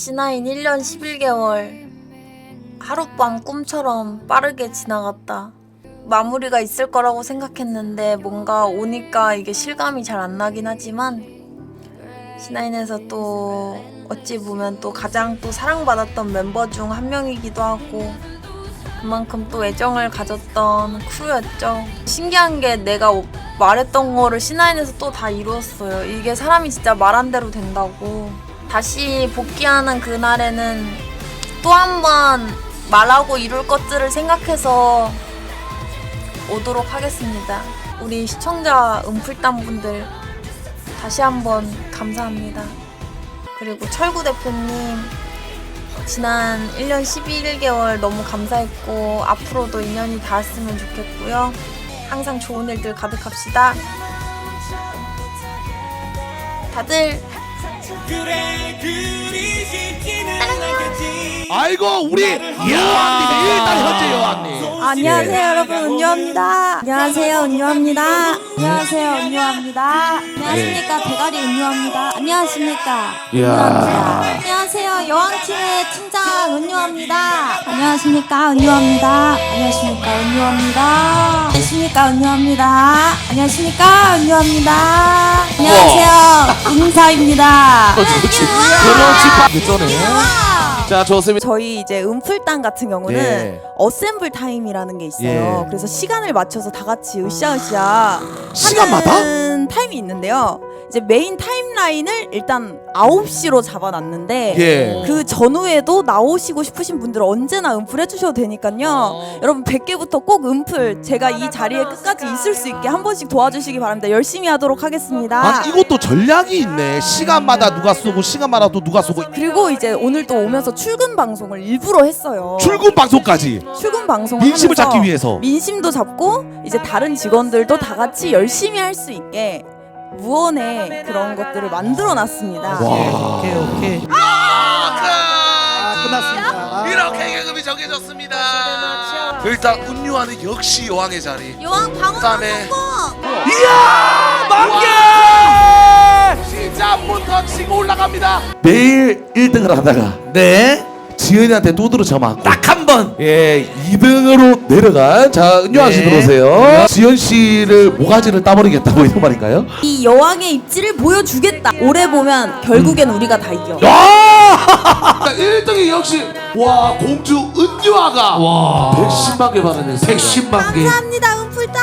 C9 1년 11개월 하룻밤 꿈처럼 빠르게 지나갔다. 마무리가 있을 거라고 생각했는데 뭔가 오니까 이게 실감이 잘 안 나긴 하지만 C9에서 또 어찌 보면 또 가장 또 사랑받았던 멤버 중 한 명이기도 하고 그만큼 또 애정을 가졌던 크루였죠. 신기한 게 내가 오- 말했던 거를 C9에서 또 다 이루었어요. 이게 사람이 진짜 말한 대로 된다고. 다시 복귀하는 그날에는 또 한 번 말하고 이룰 것들을 생각해서 오도록 하겠습니다. 우리 시청자 은풀단 분들 다시 한번 감사합니다. 그리고 철구 대표님 지난 1년 11개월 너무 감사했고 앞으로도 인연이 닿았으면 좋겠고요. 항상 좋은 일들 가득합시다. 다들 그래 그리 쉽지는 않겠지 아이고 우리 여왕님이 일단 현재 여왕님 안녕하세요 여러분 은유입니다. 안녕하세요 은유입니다. 안녕하세요 은유입니다. 안녕하십니까 대가리 은유입니다. 안녕하십니까 은유입니다. 안녕하세요 여왕팀의 팀장 은유입니다. 안녕하십니까 은유입니다. 안녕하십니까 은유입니다. 안녕하십니까 은유입니다. 안녕하십니까 은유입니다. 안녕하세요 은사입니다. 그렇지 그렇지 그 전에 자 좋습니다 저희 이제 음풀단 같은 경우는 예. 어셈블 타임이라는 게 있어요. 예. 그래서 시간을 맞춰서 다 같이 으쌰으쌰 시간마다? 하는 타임이 있는데요. 이제 메인 타임라인을 일단 9시로 잡아놨는데 예. 그 전후에도 나오시고 싶으신 분들 은 언제나 음풀 해주셔도 되니까요. 여러분 100개부터 꼭 음풀 제가 이 자리에 끝까지 있을 수 있게 한 번씩 도와주시기 바랍니다. 열심히 하도록 하겠습니다. 아 이것도 전략이 있네 시간마다 누가 쏘고 시간마다 또 누가 쏘고 그리고 이제 오늘 또 오면서 출근 방송을 일부러 했어요. 출근 방송까지 출근 방송 민심을 잡기 위해서 민심도 잡고 이제 다른 직원들도 다 같이 열심히 할 수 있게 무언의 그런 것들을 만들어 놨습니다. 와. 오케이 오케이. 아, 끝났습니다. 이렇게 계급이 정해졌습니다. 일단 운유하는 역시 여왕의 자리. 여왕 방어 그다음에 성공! 이야 만개! 시작부터 치고 올라갑니다. 매일 1등을 하다가 네. 지은이한테 두드러 쳐맞고 딱 한 번. 예 2등으로 내려간 자 은유아 씨 네. 들어오세요 지은 씨를 모가지를 따버리겠다고 이런 말인가요? 이 여왕의 입지를 보여주겠다. 오래 보면 결국엔 우리가 다 이겨. 야! 1등이 역시 와 공주 은유아가 와. 110만 개 받아냈습니다 110만 개. 감사합니다, 은풀다.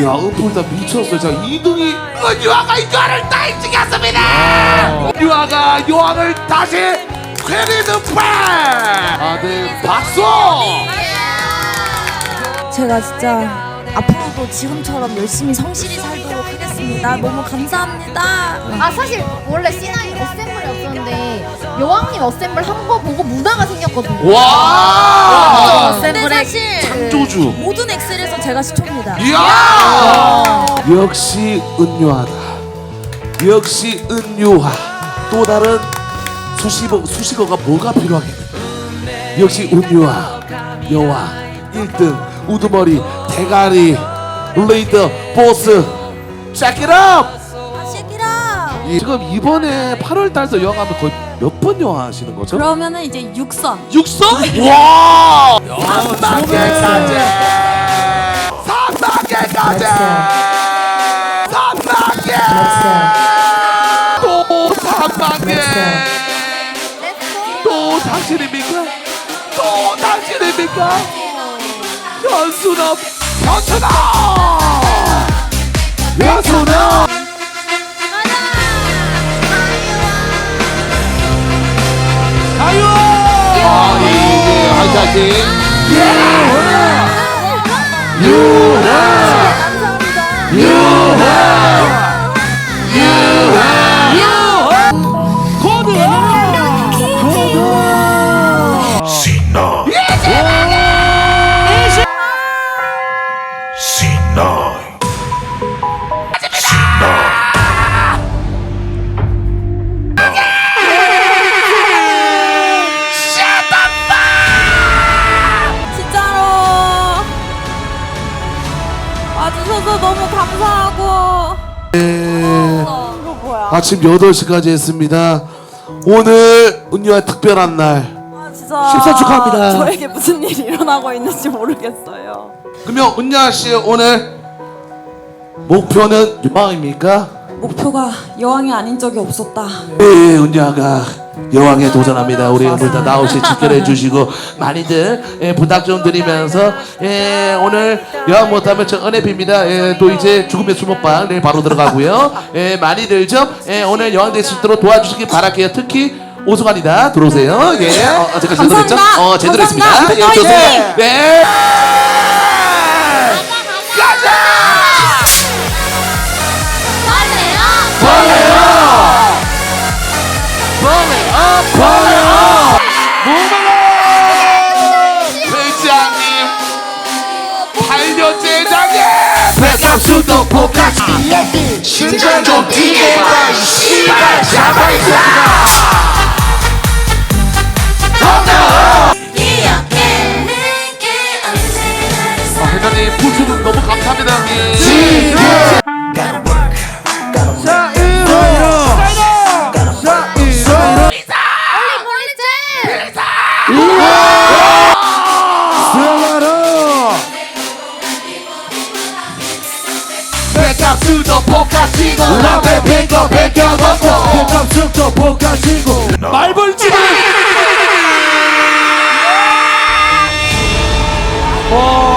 이야 은풀 다 미쳤어요 자 2등이 은유아가 이거를 다 인증했습니다 은유아가 여왕을 다시 쾌리드 팬 아들 박수! 제가 진짜 앞으로도 지금처럼 열심히 성실히 살도록 하겠습니다. 너무 감사합니다. 아 사실 원래 C9 어셈블이었었는데 여왕님 어셈블 한 거 보고 문화가 생겼거든요. 와! 근데 사실 창조주. 모든 엑셀에서 제가 시초입니다. 이야! 역시 은유하다. 역시 은유하. 또 다른 수식어, 수식어가 뭐가 필요하겠는가 역시 은유하 여왕 1등 우두머리 대가리 리더 보스 Check it up 아시기라. 이- 지금 이번에 8월 달서 여왕 하면 거의 몇 번 여왕 하시는 거죠? 그러면은 이제 육선. 육성? 와! 3단계까지! 3단계까지! 3단계! 또 3단계! 또 당신입니까? 또 당신입니까? 현수남! 현수남! 현수남! 가요! 아, 예, 화이팅, 화이팅! 아침 8시까지 했습니다. 오늘 은유의 특별한 날. 아, 진짜 십사 축하합니다. 저에게 무슨 일이 일어나고 있는지 모르겠어요. 그러면 은유아 씨 오늘 목표는 유망입니까? 목표가 여왕이 아닌 적이 없었다. 예, 은유아가 여왕에 도전합니다. 우리 일단 나오시 집결해 주시고 많이들 예, 부탁 좀 드리면서 예, 오늘 여왕 못하면 저 은혜 빕니다. 예, 또 이제 죽음의 수목방 내일 바로 들어가고요. 예, 많이들 좀 예, 오늘 여왕 될 수 있도록 도와주시기 바랄게요. 특히 오승환이다 들어오세요. 예, 어, 어, 제가 제대로 했죠? 어, 제대로 했습니다. 예, 좋습니다. 화 이팅! 네. 회장님 8년째 장님 백합수도 포카시 심장 좀 뛰게 봐 씨발 잡아있어 아, 회장님 부수금 너무 감사합니다 형님 빙고 포카치고. 라벨 빙고 베껴먹고. 김감숙도 포카치고. 말벌집을 와.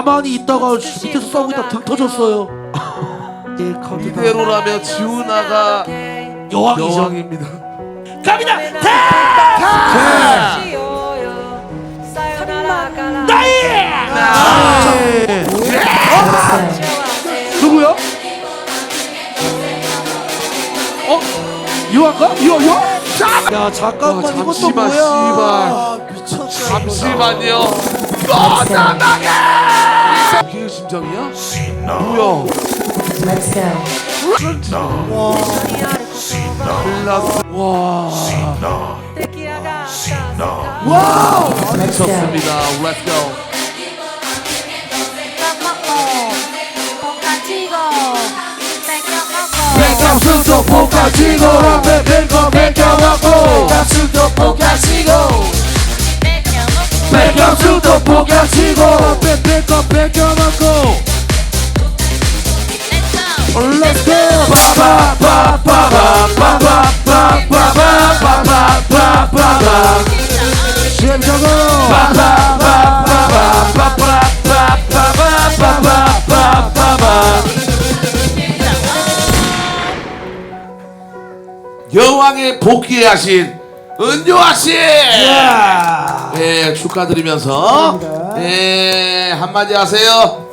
가만히 있다가 밑에서 싸우고 있다 등 터졌어요. 예. 이대로라면 지훈아가 여왕이죠. 여왕입니다 갑니다. 누구야? 어? 유아가? 유아 유아? 야 잠깐만 와, 이것도 잠시만, 뭐야? 미쳤다. 잠시만요 꺼져나게 이게 심장이야? 뭐야? 클라스. 와. 와우. 미쳤습니다. Let's go. 백합수도 포카치고 라페 뱅거 뱅겨먹고 백합수도 포카치고 백합수도 포카치고. 라페 뱅거 뱅겨먹고. Let's go 바바바바바바바바바바바바바바바 심장으로 바바바바바바바바바바바바 여왕의 복귀에 하신 은요아 씨, 예 축하드리면서. 예 한마디 하세요.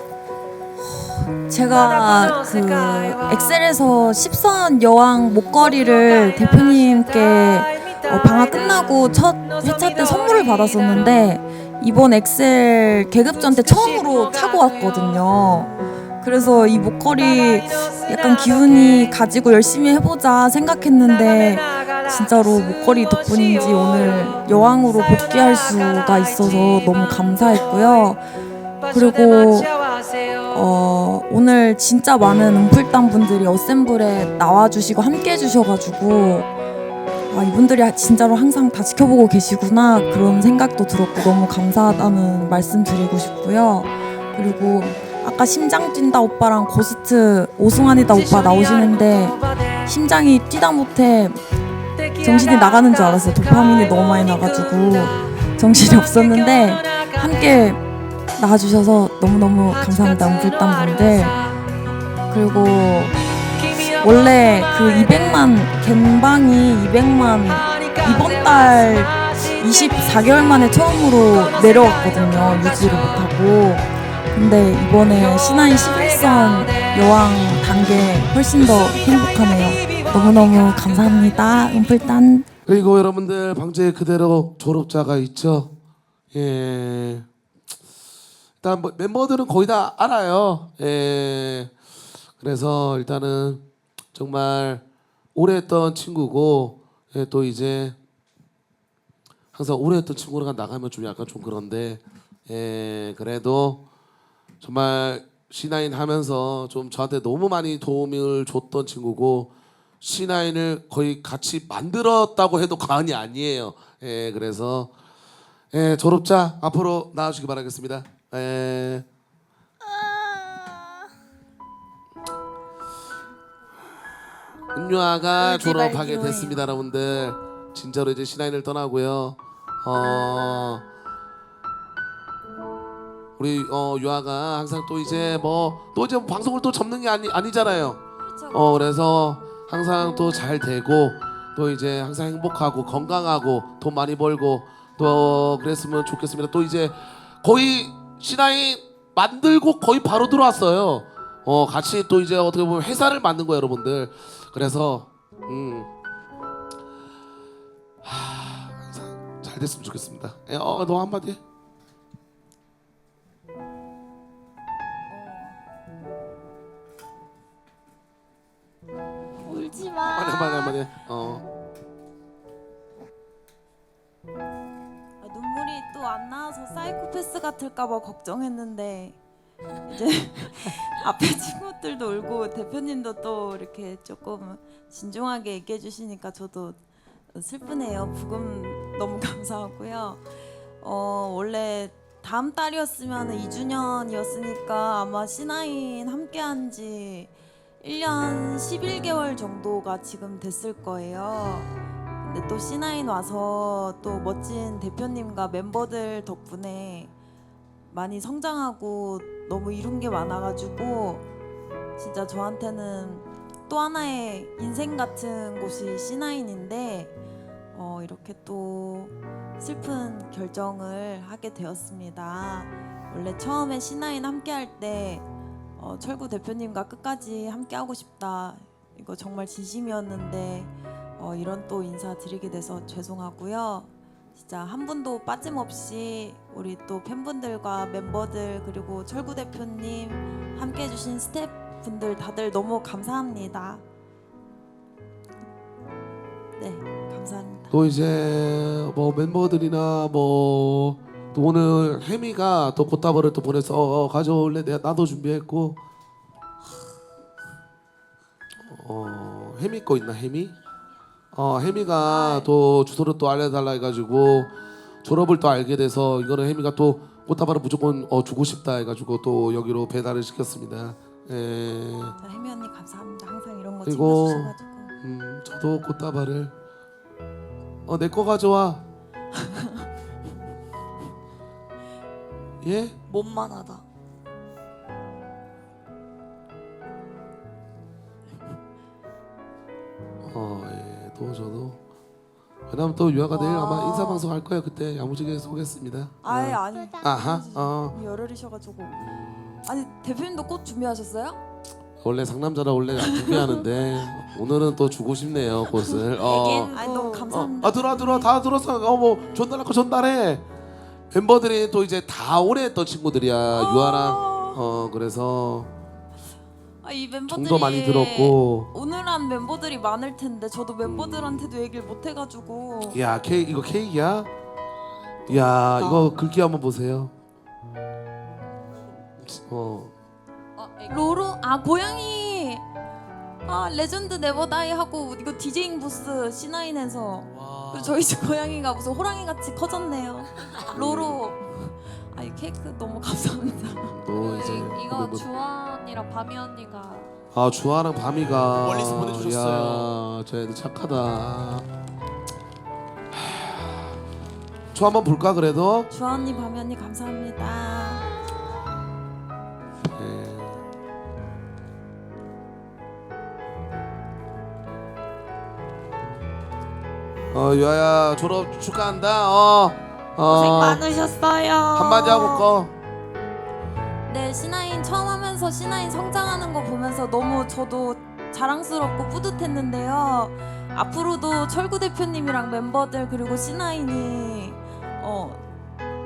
제가 그 엑셀에서 10선 여왕 목걸이를 대표님께 어, 방학 끝나고 첫 회차 때 선물을 받았었는데 이번 엑셀 계급전 때 처음으로 차고 왔거든요. 그래서 이 목걸이 약간 기운이 가지고 열심히 해보자 생각했는데 진짜로 목걸이 덕분인지 오늘 여왕으로 복귀할 수가 있어서 너무 감사했고요. 그리고 어, 오늘 진짜 많은 음풀당 분들이 어셈블에 나와주시고 함께 해주셔가지고 아, 이분들이 진짜로 항상 다 지켜보고 계시구나 그런 생각도 들었고 너무 감사하다는 말씀 드리고 싶고요. 그리고 아까 심장 뛴다 오빠랑 고스트 오승환이다 오빠 나오시는데 심장이 뛰다 못해 정신이 나가는 줄 알았어요. 도파민이 너무 많이 나가지고 정신이 없었는데 함께 나와주셔서 너무너무 감사합니다. 음불당 분들. 그리고 원래 그 200만 겐방이 200만 이번 달 24개월 만에 처음으로 내려왔거든요. 유지를 못하고. 근데 이번에 C9 11선 여왕 단계 훨씬 더 행복하네요. 너무너무 감사합니다. 음불단. 그리고 여러분들 방제 그대로 졸업자가 있죠. 예. 일단 뭐 멤버들은 거의 다 알아요. 예. 그래서 일단은 정말 오래 했던 친구고 예, 또 이제 항상 오래 했던 친구가 나가면 좀 약간 좀 그런데 예, 그래도 정말 C9 하면서 좀 저한테 너무 많이 도움을 줬던 친구고 C9을 거의 같이 만들었다고 해도 과언이 아니에요. 예, 그래서 예, 졸업자 앞으로 나와주시기 바라겠습니다. 예. 은유아가 울지 졸업하게 됐습니다, 여러분들. 진짜로 이제 C9을 떠나고요. 어. 우리 어 유아가 항상 또 이제 뭐 또 이제 방송을 또 접는 게 아니 아니잖아요. 어 그래서 항상 또 잘 되고 또 이제 항상 행복하고 건강하고 돈 많이 벌고 또 그랬으면 좋겠습니다. 또 이제 거의 신화이 만들고 거의 바로 들어왔어요. 어 같이 또 이제 어떻게 보면 회사를 만든 거예요, 여러분들. 그래서 음. 하, 항상 잘 됐으면 좋겠습니다. 예, 어, 너 한마디. 해. 울지 한마디 마. 한마디 한마디. 해. 어. 아, 눈물이 또 안 나와서 사이코패스 같을까봐 걱정했는데 이제 앞에 친구들도 울고 대표님도 또 이렇게 조금 진중하게 얘기해 주시니까 저도 슬프네요. 부금 너무 감사하고요. 어 원래 다음 달이었으면 2주년이었으니까 아마 C9 함께한 지 1년 11개월 정도가 지금 됐을 거예요. 근데 또 C9 와서 또 멋진 대표님과 멤버들 덕분에 많이 성장하고 너무 이룬 게 많아가지고 진짜 저한테는 또 하나의 인생 같은 곳이 C9인데 어, 이렇게 또 슬픈 결정을 하게 되었습니다. 원래 처음에 C9 함께 할때 어, 철구 대표님과 끝까지 함께 하고 싶다. 이거 정말 진심이었는데 어, 이런 또 인사 드리게 돼서 죄송하고요. 진짜 한 분도 빠짐없이 우리 또 팬분들과 멤버들 그리고 철구 대표님 함께 해주신 스태프분들 다들 너무 감사합니다. 네, 감사합니다. 또 이제 뭐 멤버들이나 뭐 또 오늘 혜미가 또 꽃다발을 또 보내서 어, 어, 가져올래 내가 나도 준비했고 어 혜미 거 있나 혜미? 어 혜미가 또 주소를 또 알려달라 해가지고 졸업을 또 알게 돼서 이거는 혜미가 또 꽃다발을 무조건 어, 주고 싶다 해가지고 또 여기로 배달을 시켰습니다. 예. 자, 혜미 언니 감사합니다. 항상 이런 거 그리고- 챙겨주셔가지고. 음, 저도 꽃다발을 어 내 거 가져와. 예? 몸만하다. 어, 예, 또 저도. 왜냐면 또 유아가 내일 아마 인사 방송 할 거예요. 그때 야무지게 소개했습니다. 아예 어. 아니. 아하. 어. 열흘이셔가지고. 아니 대표님도 꽃 준비하셨어요? 원래 상남자라 원래 안 준비하는데 오늘은 또 주고 싶네요 꽃을. 어. 아니 너무 어, 감사합니다. 아 들어와 들어와 다 들었어. 어뭐 전달할 거 전달해. 멤버들이 또 이제 다 오래 했던 친구들이야 유아랑. 어 그래서 아, 이 멤버들이 정도 많이 들었고. 오늘한 멤버들이 많을 텐데 저도 멤버들한테도 얘기를 못 해가지고 야 케이크 이거 케이크야? 야 이거 글귀 한번 보세요. 어. 로로 아 고양이 아 레전드 네버다이 하고 이거 디제잉 부스 C9에서 그리고 저희 집 고양이가 무슨 호랑이 같이 커졌네요. 로로 아이 케이크 너무 감사합니다. 또 이제 이거 뭐- 주원이랑 밤이 언니가 아 주아랑 밤이가 멀리서 보내주셨어요. 야, 저 애들 착하다. 하, 저 한번 볼까 그래도. 주아 언니 밤이 언니 감사합니다. 어 유아야 졸업 축하한다. 어. 고생 어. 많으셨어요. 한마디 하고 꺼. 네, C9 처음 하면서 C9 성장하는 거 보면서 너무 저도 자랑스럽고 뿌듯했는데요. 앞으로도 철구 대표님이랑 멤버들 그리고 C9이 어,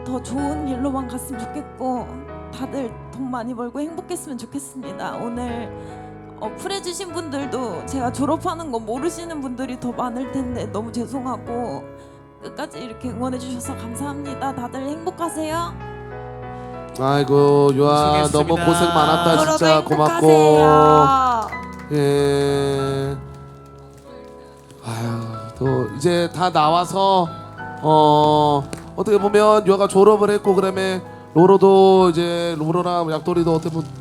더 좋은 일로만 갔으면 좋겠고 다들 돈 많이 벌고 행복했으면 좋겠습니다. 오늘 어, 풀해주신 분들도 제가 졸업하는 거 모르시는 분들이 더 많을 텐데 너무 죄송하고 끝까지 이렇게 응원해 주셔서 감사합니다. 다들 행복하세요. 아이고 고생했습니다. 너무 고생 많았다 여러분 진짜 고맙고 행복하세요. 예. 아유 또 이제 다 나와서 어 어떻게 보면 요아가 졸업을 했고 그다음에 로로도 이제 로로랑 약돌이도 어떻게 보면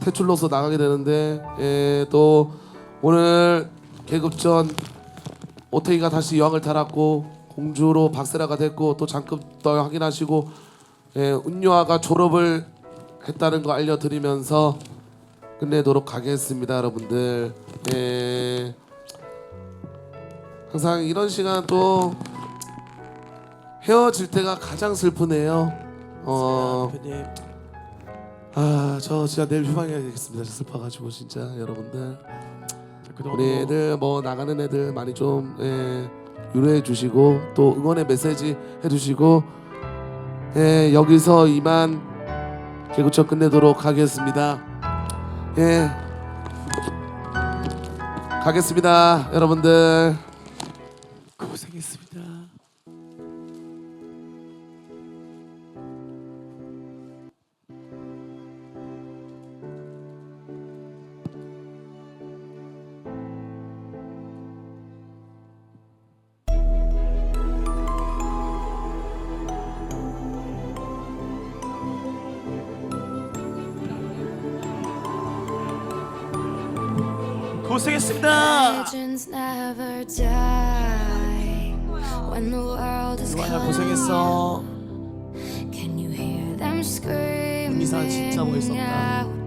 퇴출로서 나가게 되는데 예, 또 오늘 계급전 오태이가 다시 여왕을 달았고 공주로 박세라가 됐고 또 장급도 확인하시고 예, 은요아가 졸업을 했다는 거 알려드리면서 끝내도록 하겠습니다, 여러분들. 예. 항상 이런 시간 또 헤어질 때가 가장 슬프네요. 어, 대표님 아, 저 진짜 내일 휴방해야 겠습니다. 슬퍼가지고 진짜 여러분들. 그동안 우리 애들 뭐 나가는 애들 많이 좀 예, 유로해 주시고 또 응원의 메시지 해주시고 예, 여기서 이만 개구청 끝내도록 하겠습니다. 예, 가겠습니다, 여러분들. 고생했습니다. Legends never die when the world is 요한아 고생했어. Can you hear them screaming 이사 진짜 멋있었다.